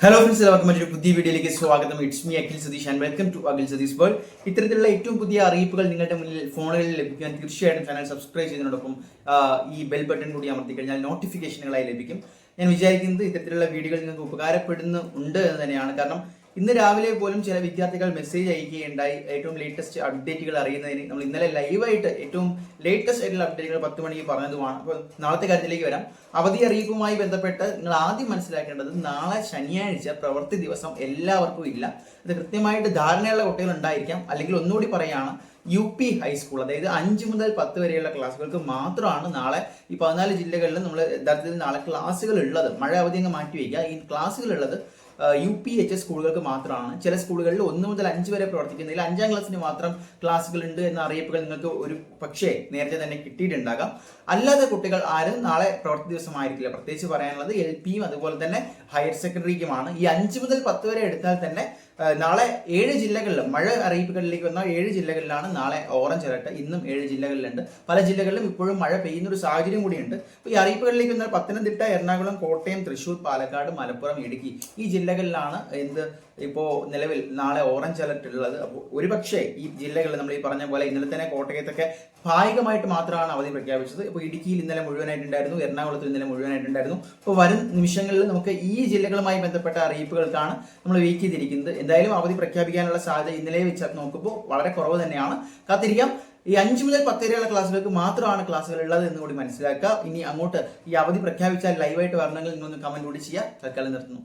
Hello friends എല്ലാവർക്കും മറ്റൊരു പുതിയ വീഡിയോയിലേക്ക് സ്വാഗതം. It's me Akhil Satheesh and welcome to Akhil Satheesh world ഇത്തരത്തിലുള്ള ഏറ്റവും പുതിയ അറിയിപ്പുകൾ നിങ്ങളുടെ മുന്നിൽ ഫോണുകളിൽ ലഭിക്കാൻ തീർച്ചയായിട്ടും ചാനൽ സബ്സ്ക്രൈബ് ചെയ്യുന്നതോടൊപ്പം ഈ ബെൽ ബട്ടൺ കൂടി അമർത്തി കഴിഞ്ഞാൽ നോട്ടിഫിക്കേഷനുകളായി ലഭിക്കും. ഞാൻ വിചാരിക്കുന്നത് ഇത്തരത്തിലുള്ള വീഡിയോകൾ നിങ്ങൾക്ക് ഉപകാരപ്പെടുന്നുണ്ട് എന്ന് തന്നെയാണ്. കാരണം ഇന്ന് രാവിലെ പോലും ചില വിദ്യാർത്ഥികൾ മെസ്സേജ് അയക്കുകയുണ്ടായി. ഏറ്റവും ലേറ്റസ്റ്റ് അപ്ഡേറ്റുകൾ അറിയുന്നതിന് നമ്മൾ ഇന്നലെ ലൈവായിട്ട് ഏറ്റവും ലേറ്റസ്റ്റ് ആയിട്ടുള്ള അപ്ഡേറ്റുകൾ പത്ത് മണിക്ക് പറഞ്ഞതുമാണ്. അപ്പോൾ നാളത്തെ കാര്യത്തിലേക്ക് വരാം. അവധി അറിയിപ്പുമായി ബന്ധപ്പെട്ട് നിങ്ങൾ ആദ്യം മനസ്സിലാക്കേണ്ടത് നാളെ ശനിയാഴ്ച പ്രവൃത്തി ദിവസം എല്ലാവർക്കും ഇല്ല. അത് കൃത്യമായിട്ട് ധാരണയുള്ള കുട്ടികൾ ഉണ്ടായിരിക്കാം. അല്ലെങ്കിൽ ഒന്നുകൂടി പറയുകയാണ് യു പി ഹൈസ്കൂൾ അതായത് അഞ്ച് മുതൽ പത്ത് വരെയുള്ള ക്ലാസ്സുകൾക്ക് മാത്രമാണ് നാളെ ഈ പതിനാല് ജില്ലകളിൽ നമ്മൾ യഥാർത്ഥത്തിൽ നാളെ ക്ലാസ്സുകൾ ഉള്ളത് മഴ അവധി അങ്ങ് മാറ്റി വയ്ക്കുക. ഈ ക്ലാസ്സുകൾ ഉള്ളത് യു പി എച്ച് എസ് സ്കൂളുകൾക്ക് മാത്രമാണ്. ചില സ്കൂളുകളിൽ ഒന്ന് മുതൽ അഞ്ച് വരെ പ്രവർത്തിക്കുന്നതിൽ അഞ്ചാം ക്ലാസ്സിന് മാത്രം ക്ലാസ്സുകൾ ഉണ്ട് എന്ന അറിയിപ്പുകൾ നിങ്ങൾക്ക് ഒരു പക്ഷേ നേരത്തെ തന്നെ കിട്ടിയിട്ടുണ്ടാകാം. അല്ലാതെ കുട്ടികൾ ആരും നാളെ പ്രവൃത്തി ദിവസമായിരിക്കില്ല. പ്രത്യേകിച്ച് പറയാനുള്ളത് എൽ പിയും അതുപോലെ തന്നെ ഹയർ സെക്കൻഡറിക്കുമാണ്. ഈ അഞ്ച് മുതൽ പത്ത് വരെ എടുത്താൽ തന്നെ നാളെ ഏഴ് ജില്ലകളിൽ മഴ അറിയിപ്പുകളിലേക്ക് വന്ന ഏഴ് ജില്ലകളിലാണ് നാളെ ഓറഞ്ച് അലർട്ട് ഇന്നും ഏഴ് ജില്ലകളിലുണ്ട്. പല ജില്ലകളിലും ഇപ്പോഴും മഴ പെയ്യുന്ന ഒരു സാഹചര്യം കൂടിയുണ്ട്. അപ്പോൾ ഈ അറിയിപ്പുകളിലേക്ക് വന്ന പത്തനംതിട്ട എറണാകുളം കോട്ടയം തൃശൂർ പാലക്കാട് മലപ്പുറം ഇടുക്കി ഈ ജില്ലകളിലാണ് എന്ത് ഇപ്പോൾ നിലവിൽ നാളെ ഓറഞ്ച് അലർട്ട് ഉള്ളത്. അപ്പോൾ ഒരുപക്ഷെ ഈ ജില്ലകളിൽ നമ്മൾ ഈ പറഞ്ഞ പോലെ ഇന്നലെ തന്നെ കോട്ടയത്തൊക്കെ ഭാഗികമായിട്ട് മാത്രമാണ് അവധി പ്രഖ്യാപിച്ചത്. ഇപ്പോൾ ഇടുക്കിയിൽ ഇന്നലെ മുഴുവനായിട്ടുണ്ടായിരുന്നു എറണാകുളത്ത് ഇന്നലെ മുഴുവനായിട്ടുണ്ടായിരുന്നു. അപ്പോൾ വരും നിമിഷങ്ങളിൽ നമുക്ക് ഈ ജില്ലകളുമായി ബന്ധപ്പെട്ട അറിയിപ്പുകൾക്കാണ് നമ്മൾ വെയിറ്റ് ചെയ്തിരിക്കുന്നത് എന്തായാലും അവധി പ്രഖ്യാപിക്കാനുള്ള സാധ്യത ഇന്നലെ വെച്ച് നോക്കുമ്പോൾ വളരെ കുറവ് തന്നെയാണ്. കാത്തിരിക്കാം. ഈ അഞ്ച് മുതൽ പത്ത് വരെയുള്ള ക്ലാസ്സുകൾക്ക് മാത്രമാണ് ക്ലാസ്സുകൾ ഉള്ളത് എന്ന് കൂടി മനസ്സിലാക്കുക. ഇനി അങ്ങോട്ട് ഈ അവധി പ്രഖ്യാപിച്ചാൽ ലൈവായിട്ട് വരണമെങ്കിൽ നിങ്ങളൊന്ന് കമന്റ് കൂടി ചെയ്യുക. തൽക്കാലം നിർത്തുന്നു.